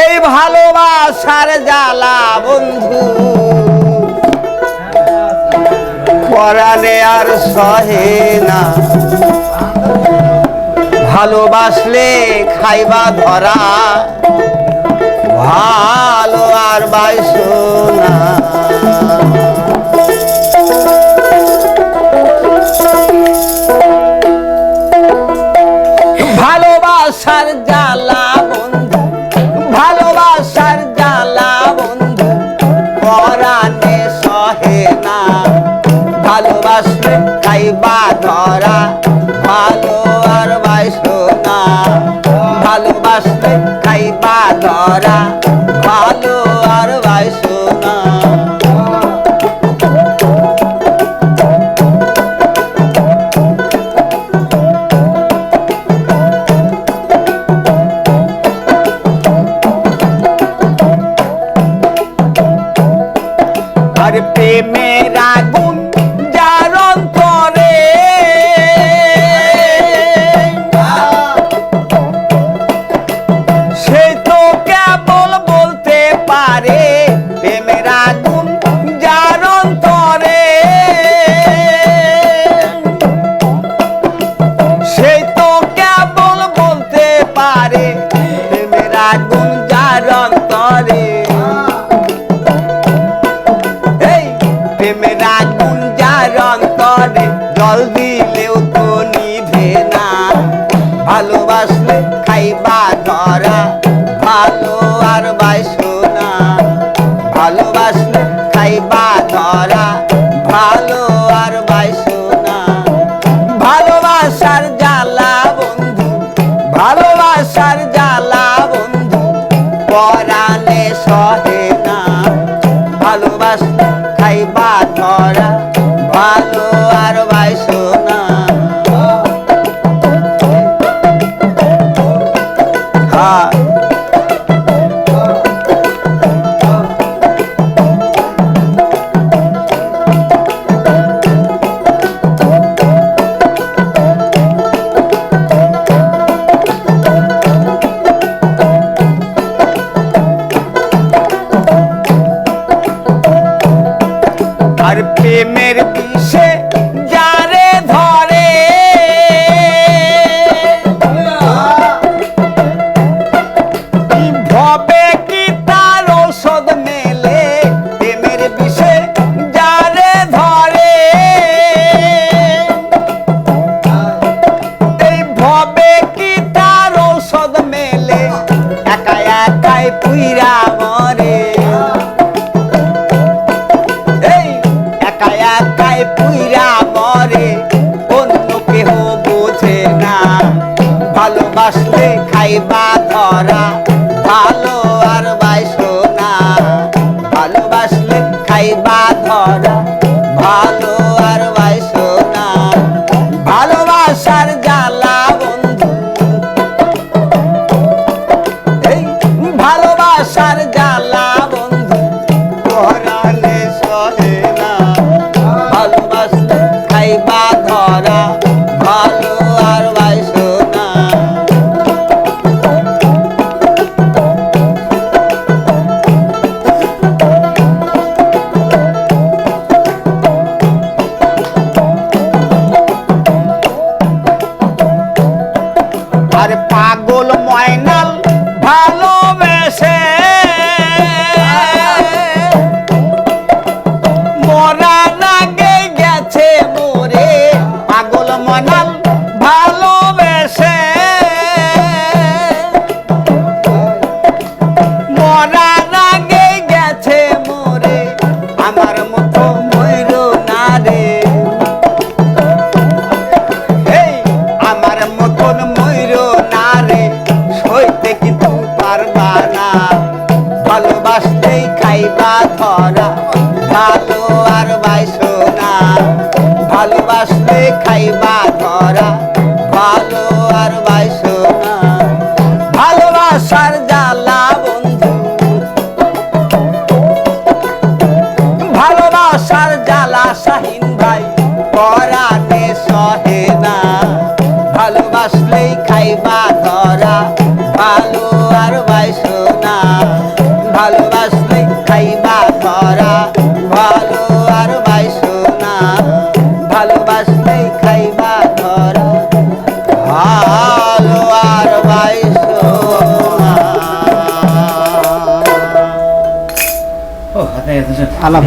এই ভালোবাসার জ্বালা, বন্ধু। পরাণে আর সহে না। ভালোবাসলে খাইবা ধরা। ভালো আর বাইশ না। ধরা ভালো আর বাইসো না আর প্রেমের আগুন যার অন্তরে এই প্রেমের আগুন যার অন্তরে জল দিলেও তো নিভে না। ভালোবাসলে খাইবা ধরা ভালো আর বাইসো না। ভালোবাসলে খাইবা ধরা ভালো একাই পুইরা মরে। এই, একা একাই পুইরা মরে। অন্য কেহ বোঝে না। ভালোবাসলে খাইবা ধরা। ভালো আর বাইসো না ভালোবাসলে খাইবা ধরা। ভালো আর ভালোবাসার জ্বালা ভালোবেসে মরার আগে গেছে মোরে। পাগল ময়নাল ভালোবেসে। মরার আগে গেছে মোরে। আমার মতো ময়ূর ভালোবাসতেই ধরা ভালো আর বাইসো না। ভালোবাসতে খাইবা ধরা, ভালো আর বাইসো না। ভালোবাসার জ্বালা বন্ধু, ভালোবাসার জ্বালা শাহিন ভাই, পরাণে সহে না। ভালোবাসলেই খাইবা ধরা, ভালো ভালো আর গেছে আলাপ